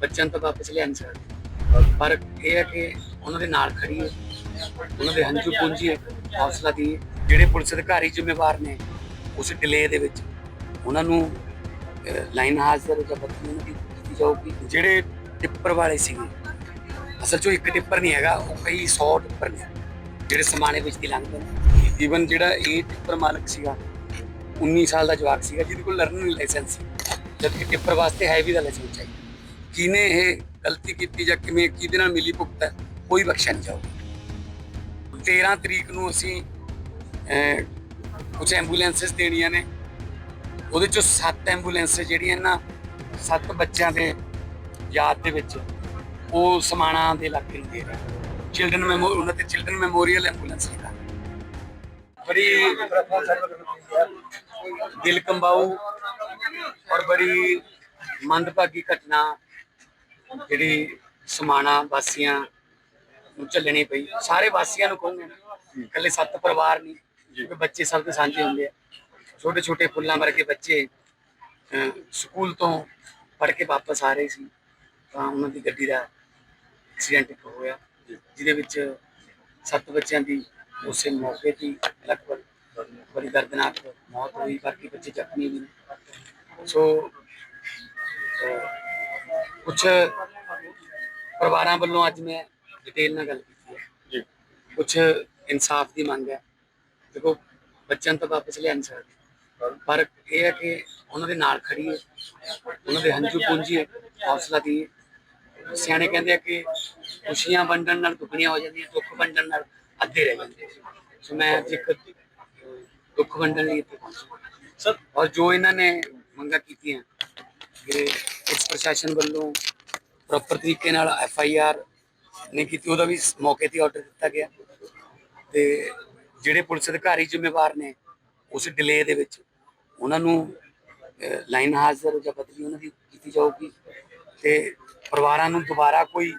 ਬੱਚਿਆਂ ਨੂੰ ਤਾਂ ਵਾਪਸ ਲਿਆ ਨਹੀਂ ਸਕਦੇ। ਪਰ ਇਹ ਹੈ ਕਿ ਉਹਨਾਂ ਦੇ ਨਾਲ ਖੜੀ ਹੈ ਉਹਨਾਂ ਦੇ ਹੰਝੂ ਪੂੰਝੀ ਹੈ ਹੌਸਲਾ ਦੀ ਜਿਹੜੇ ਪੁਲਿਸ ਅਧਿਕਾਰੀ ਜ਼ਿੰਮੇਵਾਰ ਨੇ ਉਸ ਡਿਲੇ ਦੇ ਵਿੱਚ, ਉਹਨਾਂ ਨੂੰ ਲਾਈਨ ਹਾਜ਼ਰ ਜਾਂ ਬਦਲੀ ਉਹਨਾਂ ਦੀ ਕੀਤੀ ਜਾਊਗੀ। ਜਿਹੜੇ ਟਿੱਪਰ ਵਾਲੇ ਸੀਗੇ, ਅਸਲ 'ਚੋਂ ਇੱਕ ਟਿੱਪਰ ਨਹੀਂ ਹੈਗਾ, ਉਹ ਕਈ 100 ਟਿੱਪਰ ਨੇ, ਜਿਹੜੇ ਸਮਾਨੇ ਵਿੱਚ ਦੀ ਲੰਘਦੇ ਨੇ। ਈਵਨ ਜਿਹੜਾ ਇਹ ਟਿੱਪਰ ਮਾਲਕ ਸੀਗਾ 19 ਸਾਲ ਦਾ ਜਵਾਕ ਸੀਗਾ, ਜਿਹਦੇ ਕੋਲ ਲਰਨਿੰਗ ਲਾਇਸੈਂਸ ਸੀ। ਜਦਕਿ ਟਿੱਪਰ ਵਾਸਤੇ ਹੈਵੀ ਦਾ ਲਾਇਸੈਂਸ ਚਾਹੀਦਾ। ਕਿਨੇ ਇਹ ਗਲਤੀ ਕੀਤੀ ਜਾਂ ਕਿਵੇਂ ਕਿਹਦੇ ਨਾਲ ਮਿਲੀ ਭੁਗਤ ਹੈ ਕੋਈ ਬਖਸ਼ਿਆ ਨਹੀਂ ਜਾਊਗਾ। 13 ਤਰੀਕ ਨੂੰ ਅਸੀਂ ਅਹ, ਕੁਝ ਐਂਬੂਲੈਂਸਸ ਦੇਣੀਆਂ ਨੇ। ਉਹਦੇ ਚੋਂ 7 ਐਂਬੂਲੈਂਸ ਜਿਹੜੀਆਂ ਨਾ 7 ਬੱਚਿਆਂ ਦੇ ਯਾਦ ਦੇ ਵਿੱਚ ਉਹ ਸਮਾਣਾ ਦੇ ਇਲਾਕੇ ਨੂੰ ਦੇ ਰਹੇ ਚਿਲਡਰਨ ਮੈਮੋਰੀਅਲ ਉਹਨਾਂ ਤੇ ਚਿਲਡਰਨ ਮੈਮੋਰੀਅਲ ਐਂਬੂਲੈਂਸ ਲਿਖਾ ਬੜੀ ਦਿਲ ਕੰਬਾਊ ਔਰ ਬੜੀ ਮੰਦਭਾਗੀ ਘਟਨਾ ਜਿਹੜੀ ਸਮਾਣਾ ਵਾਸੀਆਂ ਨੂੰ ਝੱਲਣੀ ਪਈ ਸਾਰੇ ਵਾਸੀਆਂ ਨੂੰ ਕਹੂੰਗੇ ਇਕੱਲੇ ਸੱਤ ਪਰਿਵਾਰ ਨਹੀਂ ਕਿਉਂਕਿ ਬੱਚੇ ਸਭ ਦੇ ਸਾਂਝੇ ਹੁੰਦੇ ਆ। ਛੋਟੇ ਛੋਟੇ ਫੁੱਲਾਂ ਵਰਗੇ ਬੱਚੇ ਸਕੂਲ ਤੋਂ ਪੜ੍ਹ ਕੇ ਵਾਪਸ ਆ ਰਹੇ ਸੀ ਤਾਂ ਉਹਨਾਂ ਦੀ ਗੱਡੀ ਦਾ ਐਕਸੀਡੈਂਟ ਹੋਇਆ। ਜਿਹਦੇ ਵਿੱਚ ਸੱਤ ਬੱਚਿਆਂ ਦੀ ਉਸੇ ਮੌਕੇ ਤੇ ਲਗਭਗ ਬੜੀ ਦਰਦਨਾਕ ਮੌਤ ਹੋਈ ਬਾਕੀ ਬੱਚੇ ਜ਼ਖਮੀ ਵੀ ਸੋ ਕੁਝ ਪਰਿਵਾਰਾਂ ਵੱਲੋਂ ਅੱਜ ਮੈਂ ਡਿਟੇਲ ਨਾਲ ਗੱਲ ਕੀਤੀ ਹੈ। ਜੀ। ਕੁਝ ਇਨਸਾਫ ਦੀ ਮੰਗ ਹੈ। ਦੇਖੋ ਬੱਚਿਆਂ ਤਾਂ ਵਾਪਸ ਲਿਆ ਨਹੀਂ ਸਕਦੇ। ਪਰ ਇਹ ਹੈ ਕਿ ਉਹਨਾਂ ਦੇ ਨਾਲ ਖੜੀ ਹੈ ਉਹਨਾਂ ਦੇ ਹੰਝੂ ਪੂੰਝੀ ਹੈ ਹੌਸਲਾ ਦੀ ਸਿਆਣੇ ਕਹਿੰਦੇ ਆ ਕਿ ਖੁਸ਼ੀਆਂ ਵੰਡਣ ਨਾਲ ਦੁੱਗਣੀਆਂ ਹੋ ਜਾਂਦੀਆਂ ਦੁੱਖ ਵੰਡਣ ਨਾਲ ਅੱਧੇ ਰਹਿ ਜਾਂਦੇ। ਸੋ ਮੈਂ ਅੱਜ ਇੱਕ ਦੁੱਖ ਵੰਡਣ ਲਈ ਇੱਥੇ ਪਹੁੰਚਾ। ਸਰ ਔਰ ਜੋ ਇਹਨਾਂ ਨੇ ਮੰਗਾਂ ਕੀਤੀਆਂ ਕਿ ਪੁਲਿਸ ਪ੍ਰਸ਼ਾਸਨ ਵੱਲੋਂ ਪ੍ਰੋਪਰ ਤਰੀਕੇ ਨਾਲ ਐਫ ਆਈ ਆਰ ਨਹੀਂ ਕੀਤੀ, ਉਹਦਾ ਵੀ ਮੌਕੇ ਤੇ ਆਰਡਰ ਦਿੱਤਾ ਗਿਆ। ਤੇ ਜਿਹੜੇ ਪੁਲਿਸ ਅਧਿਕਾਰੀ ਜ਼ਿੰਮੇਵਾਰ ਨੇ ਉਸ ਡਿਲੇ ਦੇ ਵਿੱਚ, ਉਹਨਾਂ ਨੂੰ ਲਾਈਨ ਹਾਜ਼ਰ ਜਾਂ ਬਦਲੀ ਉਹਨਾਂ ਦੀ ਕੀਤੀ ਜਾਊਗੀ। ਤੇ ਪਰਿਵਾਰਾਂ ਨੂੰ ਦੁਬਾਰਾ ਕੋਈ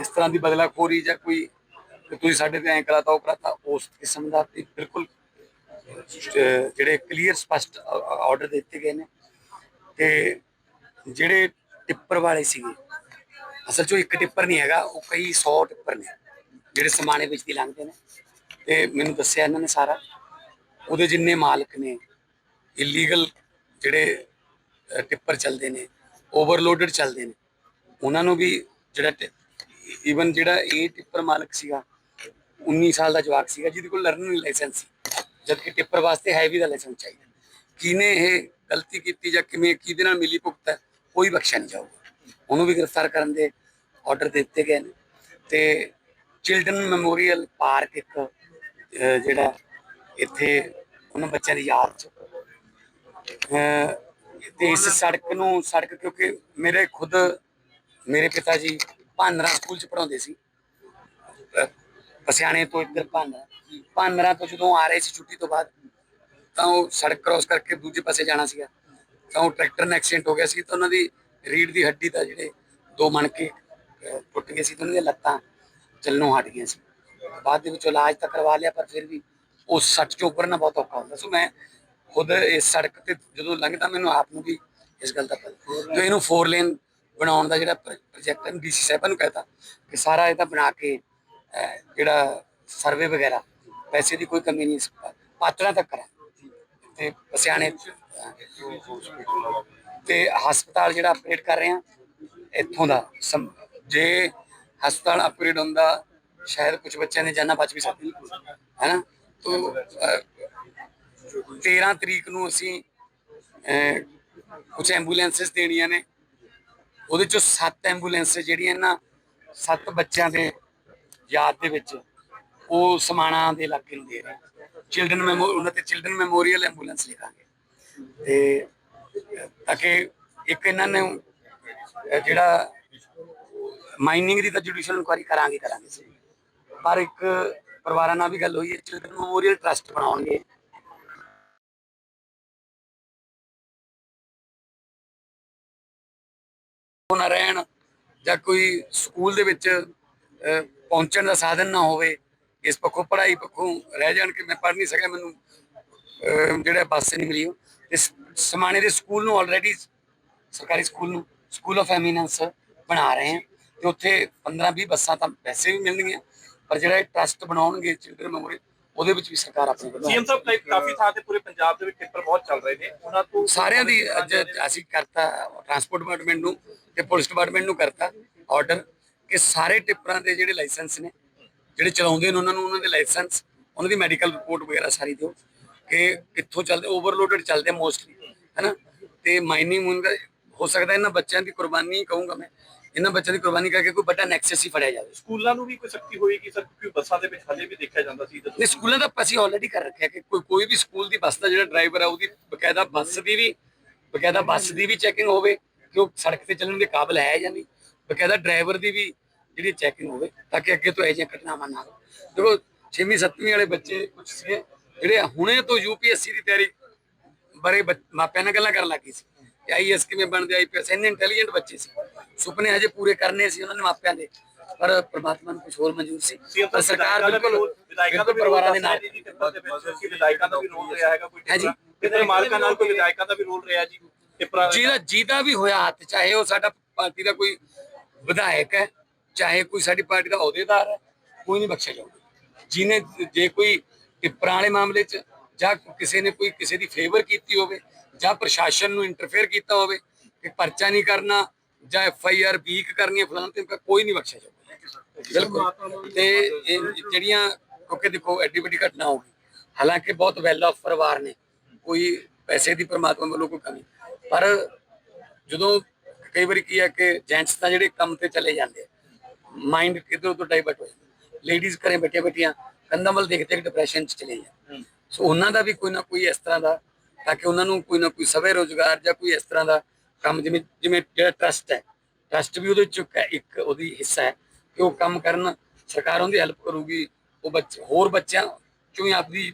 ਇਸ ਤਰ੍ਹਾਂ ਦੀ ਬਦਲਾਖੋਰੀ ਜਾਂ ਕੋਈ ਤੁਸੀਂ ਸਾਡੇ ਤੇ ਐਂ ਕਰਾਤਾ, ਉਹ ਕਰਾਤਾ, ਉਸ ਕਿਸਮ ਦਾ ਤੇ ਬਿਲਕੁਲ ਜਿਹੜੇ ਕਲੀਅਰ ਸਪਸ਼ਟ ਆਰਡਰ ਦਿੱਤੇ ਗਏ ਨੇ। ਤੇ ਜਿਹੜੇ ਟਿੱਪਰ ਵਾਲੇ ਸੀਗੇ, ਅਸਲ 'ਚੋਂ ਇੱਕ ਟਿੱਪਰ ਨਹੀਂ ਹੈਗਾ, ਉਹ ਕਈ 100 ਟਿੱਪਰ ਨੇ, ਜਿਹੜੇ ਸਮਾਨੇ ਵਿੱਚ ਦੀ ਲੰਘਦੇ ਨੇ। ਤੇ ਮੈਨੂੰ ਦੱਸਿਆ ਇਹਨਾਂ ਨੇ ਸਾਰਾ। ਉਹਦੇ ਜਿੰਨੇ ਮਾਲਕ ਨੇ ਇਲੀਗਲ ਜਿਹੜੇ ਟਿੱਪਰ ਚੱਲਦੇ ਨੇ ਓਵਰਲੋਡਡ ਚੱਲਦੇ ਨੇ, ਉਹਨਾਂ ਨੂੰ ਵੀ ਜਿਹੜਾ ਈਵਨ ਜਿਹੜਾ ਇਹ ਟਿੱਪਰ ਮਾਲਕ ਸੀਗਾ 19 ਸਾਲ ਦਾ ਜਵਾਕ ਸੀਗਾ, ਜਿਹਦੇ ਕੋਲ ਲਰਨਿੰਗ ਲਾਇਸੈਂਸ ਸੀ, ਜਦਕਿ ਟਿੱਪਰ ਵਾਸਤੇ ਹੈਵੀ ਦਾ ਲਾਇਸੈਂਸ ਚਾਹੀਦਾ। ਕਿਨੇ ਇਹ ਗਲਤੀ ਕੀਤੀ ਜਾਂ ਕਿਵੇਂ, ਕਿਹਦੇ ਨਾਲ ਮਿਲੀ ਭੁਗਤ ਹੈ? ਕੋਈ ਬਖਸ਼ਿਆ ਨਹੀਂ ਜਾਊਗਾ। ਉਹਨੂੰ ਵੀ ਗ੍ਰਿਫਤਾਰ ਕਰਨ ਦੇ ਆਰਡਰ ਦਿੱਤੇ ਗਏ ਨੇ। ਤੇ ਚਿਲਡਰਨ ਮੈਮੋਰੀਅਲ ਪਾਰਕ ਇੱਕ ਜਿਹੜਾ ਇੱਥੇ ਉਹਨਾਂ ਬੱਚਿਆਂ ਦੀ ਯਾਦ ਚ। ਅਹ, ਤੇ ਇਸ ਸੜਕ ਨੂੰ ਸੜਕ ਕਿਉਂਕਿ ਮੇਰੇ ਖੁਦ ਮੇਰੇ ਪਿਤਾ ਜੀ ਭਾਨਰਾ ਸਕੂਲ ਚ ਪੜਾਉਂਦੇ ਸੀ। ਅਹ, ਪਸਿਆਣੇ ਤੋਂ ਇੱਧਰ ਭਾਨਰਾ। ਭਾਨਰਾ ਤੋਂ ਜਦੋਂ ਆ ਰਹੇ ਸੀ ਛੁੱਟੀ ਤੋਂ ਬਾਅਦ ਤਾਂ ਉਹ ਸੜਕ ਕ੍ਰਾਸ ਕਰਕੇ ਦੂਜੇ ਪਾਸੇ ਜਾਣਾ ਸੀਗਾ। ਤਾਂ ਉਹ ਟਰੈਕਟਰ ਨਾਲ ਐਕਸੀਡੈਂਟ ਹੋ ਗਿਆ ਸੀ ਤਾਂ ਉਹਨਾਂ ਦੀ ਰੀੜ ਦੀ ਹੱਡੀ ਦਾ ਜਿਹੜੇ ਦੋ ਮਣਕੇ ਅਹ, ਟੁੱਟ ਗਏ ਸੀ ਤਾਂ ਉਹਨਾਂ ਦੀਆਂ ਲੱਤਾਂ ਚੱਲਣੋਂ ਹਟ ਗਈਆਂ ਸੀ। ਬਾਅਦ ਦੇ ਵਿੱਚ ਇਲਾਜ ਤਾਂ ਕਰਵਾ ਲਿਆ ਪਰ ਫਿਰ ਵੀ ਉਹ ਸੱਟ ਚੋਂ ਉੱਪਰਨਾ ਬਹੁਤ ਔਖਾ ਹੁੰਦਾ ਸੋ। ਮੈਂ ਖੁਦ ਇਸ ਸੜਕ ਤੇ ਜਦੋਂ ਲੰਘਦਾ ਮੈਨੂੰ ਆਪ ਨੂੰ ਵੀ ਇਸ ਗੱਲ ਦਾ ਪਤਾ ਜੋ ਇਹਨੂੰ ਫੋਰ ਲੇਨ ਬਣਾਉਣ ਦਾ ਜਿਹੜਾ ਪ੍ਰੋਜੈਕਟ ਹੈ ਡੀਸੀ ਸਾਹਿਬਾਂ ਨੂੰ ਕਹਤਾ ਕਿ ਸਾਰਾ ਇਹਦਾ ਬਣਾ ਕੇ ਅਹ, ਜਿਹੜਾ ਸਰਵੇ ਵਗੈਰਾ ਪੈਸੇ ਦੀ ਕੋਈ ਕਮੀ ਨਹੀਂ ਪਾਤੜਾ ਤੱਕ ਕਰਾਂ। ਤੇ ਪਸਿਆਣੇ ਤੇ ਹਸਪਤਾਲ ਜਿਹੜਾ ਅਪਗ੍ਰੇਡ ਕਰ ਰਹੇ ਆ ਇੱਥੋਂ ਦਾ ਜੇ ਹਸਪਤਾਲ ਅਪਗ੍ਰੇਡ ਹੁੰਦਾ ਸ਼ਾਇਦ ਕੁਝ ਬੱਚਿਆਂ ਨੇ ਜਾਨਾਂ ਬਚ ਵੀ ਸਕਦੀ ਹੈਨਾ? ਤੋਂ 13 ਤਰੀਕ ਨੂੰ ਅਸੀਂ ਅਹ, ਕੁਝ ਐਂਬੂਲੈਂਸਸ ਦੇਣੀਆਂ ਨੇ। ਉਹਦੇ ਚੋਂ 7 ਐਂਬੂਲੈਂਸ ਜਿਹੜੀਆਂ ਨਾ 7 ਬੱਚਿਆਂ ਦੇ ਯਾਦ ਦੇ ਵਿੱਚ ਉਹ ਸਮਾਣਾ ਦੇ ਇਲਾਕੇ ਨੂੰ ਦੇ ਰਹੇ ਚਿਲਡਰਨ ਮੈਮੋ ਉਹਨਾਂ ਤੇ ਚਿਲਡਰਨ ਮੈਮੋਰੀਅਲ ਐਂਬੂਲੈਂਸ ਲਿਖਾਂਗੇ। ਤੇ ਤਾਂ ਕਿ ਇੱਕ ਇਹਨਾਂ ਨੇ ਜਿਹੜਾ ਮਾਈਨਿੰਗ ਦੀ ਤਾਂ ਜੁਡੀਸ਼ੀਅਲ ਇਨਕੁਆਇਰੀ ਕਰਾਂਗੇ ਕਰਾਂਗੇ ਸੀ ਪਰ ਇੱਕ ਪਰਿਵਾਰਾਂ ਨਾਲ ਵੀ ਗੱਲ ਹੋਈ ਹੈ ਚਿਲਡਰਨ ਮੈਮੋਰੀਅਲ ਟਰਸਟ ਬਣਾਉਣਗੇ। ਨਾ ਰਹਿਣ ਜਾਂ ਕੋਈ ਸਕੂਲ ਦੇ ਵਿੱਚ ਪਹੁੰਚਣ ਦਾ ਸਾਧਨ ਨਾ ਹੋਵੇ ਇਸ ਪੱਖੋਂ ਪੜ੍ਹਾਈ ਪੱਖੋਂ ਰਹਿ ਜਾਣ ਕਿ ਮੈਂ ਪੜ੍ਹ ਨਹੀਂ ਸਕਿਆ ਮੈਨੂੰ ਅਹ, ਜਿਹੜਾ ਬੱਸ ਨਹੀਂ ਮਿਲੀ ਇਸ ਸਮਾਣੇ ਦੇ ਸਕੂਲ ਨੂੰ ਆਲਰੇਡੀ ਸਰਕਾਰੀ ਸਕੂਲ ਨੂੰ ਸਕੂਲ ਆਫ ਐਮੀਨੈਂਸ ਬਣਾ ਰਹੇ ਹਾਂ ਤੇ ਉੱਥੇ 15 20 ਬੱਸਾਂ ਤਾਂ ਵੈਸੇ ਵੀ ਮਿਲਣਗੀਆਂ ਪਰ ਜਿਹੜਾ ਇਹ ਟਰਸਟ ਬਣਾਉਣਗੇ ਚਿਲਡਰਨ ਮੈਮੋਰੀਅਲ ਉਹਦੇ ਵਿੱਚ ਵੀ ਸਰਕਾਰ ਆਪਣੇ ਵੱਲੋਂ ਸੀਐਮ ਸਾਹਿਬ ਕਈ- ਕਾਫੀ ਥਾਂ ਤੇ ਪੂਰੇ ਪੰਜਾਬ ਦੇ ਵਿੱਚ ਟਿੱਪਰ ਬਹੁਤ ਚੱਲ ਰਹੇ ਨੇ। ਉਹਨਾਂ ਤੋਂ ਸਾਰਿਆਂ ਦੀ ਅੱਜ ਅਸੀਂ ਕਰਤਾ ਟਰਾਂਸਪੋਰਟ ਡਿਪਾਰਟਮੈਂਟ ਨੂੰ ਤੇ ਪੁਲਿਸ ਡਿਪਾਰਟਮੈਂਟ ਨੂੰ ਕਰਤਾ ਆਰਡਰ ਕਿ ਸਾਰੇ ਟਿੱਪਰਾਂ ਦੇ ਜਿਹੜੇ ਲਾਇਸੈਂਸ ਨੇ ਜਿਹੜੇ ਚਲਾਉਂਦੇ ਨੇ ਉਹਨਾਂ ਨੂੰ ਉਹਨਾਂ ਦੇ ਲਾਇਸੈਂਸ ਉਹਨਾਂ ਦੀ ਮੈਡੀਕਲ ਰਿਪੋਰਟ ਵਗੈਰਾ ਸਾਰੀ ਦਿਓ। ਕਿ ਕਿੱਥੋਂ ਚੱਲਦੇ ਓਵਰਲੋਡਡ ਚੱਲਦੇ ਮੋਸਟਲੀ ਹੈਨਾ? ਤੇ ਮਾਈਨਿੰਗ ਮੁੰਗਾ ਹੋ ਸਕਦਾ ਇਹਨਾਂ ਬੱਚਿਆਂ ਦੀ ਕੁਰਬਾਨੀ ਕਹੂੰਗਾ ਮੈਂ। ਇਹਨਾਂ ਬੱਚਿਆਂ ਦੀ ਕੁਰਬਾਨੀ ਕਰਕੇ ਕੋਈ ਵੱਡਾ ਨੈਕਸਸ ਹੀ ਫੜਿਆ ਜਾਵੇ। ਸਕੂਲਾਂ ਨੂੰ ਵੀ ਕੋਈ ਸਖਤੀ ਹੋਏਗੀ ਸਰ ਕਿਉਂਕਿ ਬੱਸਾਂ ਦੇ ਵਿੱਚ ਹਲੇ ਵੀ ਦੇਖਿਆ ਜਾਂਦਾ ਸੀ? ਜਦੋਂ ਨੇ ਸਕੂਲਾਂ ਦਾ ਅਸੀਂ ਆਲਰੇਡੀ ਕਰ ਰੱਖਿਆ ਕਿ ਕੋਈ ਕੋਈ ਵੀ ਸਕੂਲ ਦੀ ਬੱਸ ਦਾ ਜਿਹੜਾ ਡਰਾਈਵਰ ਆ ਉਹਦੀ ਬਕਾਇਦਾ ਬੱਸ ਦੀ ਵੀ ਬਕਾਇਦਾ ਬੱਸ ਦੀ ਵੀ ਚੈਕਿੰਗ ਹੋਵੇ ਕਿ ਉਹ ਸੜਕ ਤੇ ਚੱਲਣ ਦੇ ਕਾਬਿਲ ਹੈ ਜਾਂ ਨਹੀਂ। ਬਕਾਇਦਾ ਡਰਾਈਵਰ ਦੀ ਵੀ ਜਿਹੜੀ ਚੈਕਿੰਗ ਹੋਵੇ ਤਾਂ ਕਿ ਅੱਗੇ ਤੋਂ ਇਹੋ ਜਿਹੀਆਂ ਘਟਨਾਵਾਂ ਨਾ ਹੋਣ। ਦੇਖੋ 6ਵੀਂ 7ਵੀਂ ਵਾਲੇ ਬੱਚੇ ਕੁਝ ਸੀਗੇ ਜਿਹੜੇ ਹੁਣੇ ਤੋਂ ਯੂਪੀਐਸਸੀ ਦੀ ਤਿਆਰੀ ਬਾਰੇ ਮਾਪਿਆਂ ਨਾਲ ਗੱਲਾਂ ਕਰਨ ਲੱਗੀ ਸੀ। ਕਿ ਆਈਐਸ ਕਿਵੇਂ ਬਣਦੇ ਆਈਪੀਐਸ ਇੰਨੇ ਇੰਟੈਲੀਜੈਂਟ ਬੱਚੇ ਸੀ। ਸੁਪਨੇ ਹਜੇ ਪੂਰੇ ਕਰਨੇ ਸੀ ਉਹਨਾਂ ਨੇ ਮਾਪਿਆਂ ਦੇ। ਪਰ ਪ੍ਰਮਾਤਮਾ ਨੂੰ ਕੁਝ ਹੋਰ ਮਨਜ਼ੂਰ ਸੀ। ਪਰ ਸਰਕਾਰ ਬਿਲਕੁਲ ਵਿਧਾਇਕਾਂ ਦਾ ਪਰਿਵਾਰਾਂ ਦੇ ਨਾਲ। ਵਿਧਾਇਕਾਂ ਦਾ ਵੀ ਰੋਲ ਰਿਹਾ ਹੈਗਾ ਕੋਈ ਹੈ ਜੀ। ਕਿਤੇ ਮਾਲਕਾਂ ਨਾਲ ਕੋਈ ਵਿਧਾਇਕਾਂ ਦਾ ਵੀ ਰੋਲ ਰਿਹਾ ਜੀ? ਜਿਹਦਾ ਜਿਹਦਾ ਵੀ ਹੋਇਆ ਹੱਥ ਚਾਹੇ ਉਹ ਸਾਡਾ ਪਾਰਟੀ ਦਾ ਕੋਈ ਵਿਧਾਇਕ ਹੈ ਚਾਹੇ ਕੋਈ ਸਾਡੀ ਪਾਰਟੀ ਦਾ ਅਹੁਦੇਦਾਰ ਹੈ ਕੋਈ ਨਹੀਂ ਬਖਸ਼ਿਆ ਜਾਊਗਾ। ਜਿਹਨੇ ਜੇ ਕੋਈ ਟਿੱਪਰਾਂ ਵਾਲੇ ਮਾਮਲੇ 'ਚ ਜਾਂ ਕਿਸੇ ਨੇ ਕੋਈ ਕਿਸੇ ਦੀ ਫੇਵਰ ਕੀਤੀ ਹੋਵੇ ਜਾਂ ਪ੍ਰਸ਼ਾਸਨ ਨੂੰ ਇੰਟਰਫੇਅਰ ਕੀਤਾ ਹੋਵੇ ਕਿ ਪਰਚਾ ਨਹੀਂ ਕਰਨਾ ਜਾਂ ਐਫ ਆਈ ਆਰ ਵੀਕ ਕਰਨੀ ਹੈ ਫਲਾਣਾ ਤੇ ਕੋਈ ਨਹੀਂ ਬਖਸ਼ਿਆ ਜਾਊਗਾ। ਬਿਲਕੁਲ। ਤੇ ਇਹ ਜਿਹੜੀਆਂ ਕਿਉਂਕਿ ਦੇਖੋ ਐਡੀ ਵੱਡੀ ਘਟਨਾ ਹੋ ਗਈ। ਹਾਲਾਂਕਿ ਬਹੁਤ ਵੈਲ ਆਫ ਪਰਿਵਾਰ ਨੇ ਕੋਈ ਪੈਸੇ ਦੀ ਪ੍ਰਮਾਤਮਾ ਵੱਲੋਂ ਕੋਈ ਕਮੀ। ਪਰ ਜਦੋਂ ਕਈ ਵਾਰੀ ਕੀ ਹੈ ਕਿ ਜੈਂਟਸ ਤਾਂ ਜਿਹੜੇ ਕੰਮ ਤੇ ਚਲੇ ਜਾਂਦੇ ਮਾਈਂਡ ਕਿਧਰ ਤੋਂ ਡਾਈਵਰਟ ਹੋ ਜਾਂਦਾ ਲੇਡੀਜ਼ ਘਰੇ ਬੈਠੇ ਬੈਠੀਆਂ ਕੰਧਾਂ ਵੱਲ ਦੇਖਦੇ ਡਿਪਰੈਸ਼ਨ ਚ ਚਲੇ ਜਾਂਦੇ ਸੋ ਉਹਨਾਂ ਦਾ ਵੀ ਕੋਈ ਨਾ ਕੋਈ ਇਸ ਤਰ੍ਹਾਂ ਦਾ ਤਾਂ ਕਿ ਉਹਨਾਂ ਨੂੰ ਕੋਈ ਨਾ ਕੋਈ ਸਵੇ ਰੋਜ਼ਗਾਰ ਜਾਂ ਕੋਈ ਇਸ ਤਰ੍ਹਾਂ ਦਾ ਕੰਮ ਜਿਵੇਂ ਜਿਵੇਂ ਜਿਹੜਾ ਟਰਸਟ ਹੈ। ਟਰਸਟ ਵੀ ਉਹਦੇ ਚ ਇੱਕ- ਇੱਕ ਉਹਦੀ ਹਿੱਸਾ ਹੈ ਕਿ ਉਹ ਕੰਮ ਕਰਨ ਸਰਕਾਰ ਉਹਦੀ ਹੈਲਪ ਕਰੂਗੀ ਉਹ ਬੱਚੇ ਹੋਰ ਬੱਚਿਆਂ ਚੋਂ ਹੀ ਆਪਦੀ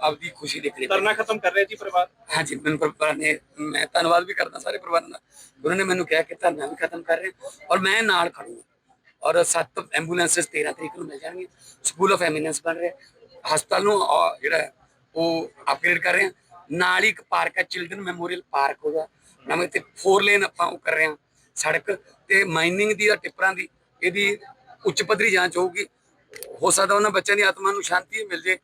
ਆਪਦੀ ਖੁਸ਼ੀ ਦੇਖਣੀ ਪਏਗੀ। ਧਰਨਾ ਖਤਮ ਕਰ ਰਿਹਾ ਜੀ ਪਰਿਵਾਰ? ਹਾਂਜੀ ਮੈਨੂੰ ਪਰਿਵਾਰ ਨੇ ਮੈਂ ਧੰਨਵਾਦ ਵੀ ਕਰਦਾ ਸਾਰੇ ਪਰਿਵਾਰਾਂ ਦਾ। ਉਹਨਾਂ ਨੇ ਮੈਨੂੰ ਕਿਹਾ ਕਿ ਧਰਨਾ ਵੀ ਖਤਮ ਕਰ ਰਹੇ ਔਰ ਮੈਂ ਨਾਲ ਖੜੂੰਗਾ ਔਰ ਸੱਤ ਐਂਬੂਲੈਂਸਸ 13 ਤਰੀਕ ਨੂੰ ਮਿਲ ਜਾਣਗੀਆਂ। ਸਕੂਲ ਆਫ ਐਮੀਨੈਂਸ ਬਣ ਰਿਹਾ। ਹਸਪਤਾਲ ਨੂੰ ਜਿਹੜਾ ਉਹ ਅਪਗ੍ਰੇਡ ਕਰ ਰਹੇ ਹਾਂ। ਨਾਲ ਹੀ ਇੱਕ ਪਾਰਕ ਹੈ ਚਿਲਡਰਨ ਮੈਮੋਰੀਅਲ ਪਾਰਕ ਹੋਗਾ ਨਵੇਂ ਤੇ 4 ਲੇਨ ਆਪਾਂ ਉਹ ਕਰ ਰਹੇ ਹਾਂ, ਸੜਕ। ਤੇ ਮਾਈਨਿੰਗ ਦੀ ਜਾਂ ਟਿੱਪਰਾਂ ਦੀ, ਇਹਦੀ ਉੱਚ ਪੱਧਰੀ ਜਾਂਚ ਹੋਊਗੀ। ਹੋ ਸਕਦਾ ਉਹਨਾਂ ਬੱਚਿਆਂ ਦੀ ਆਤਮਾ ਨੂੰ ਸ਼ਾਂਤੀ ਮਿਲ ਜੇ।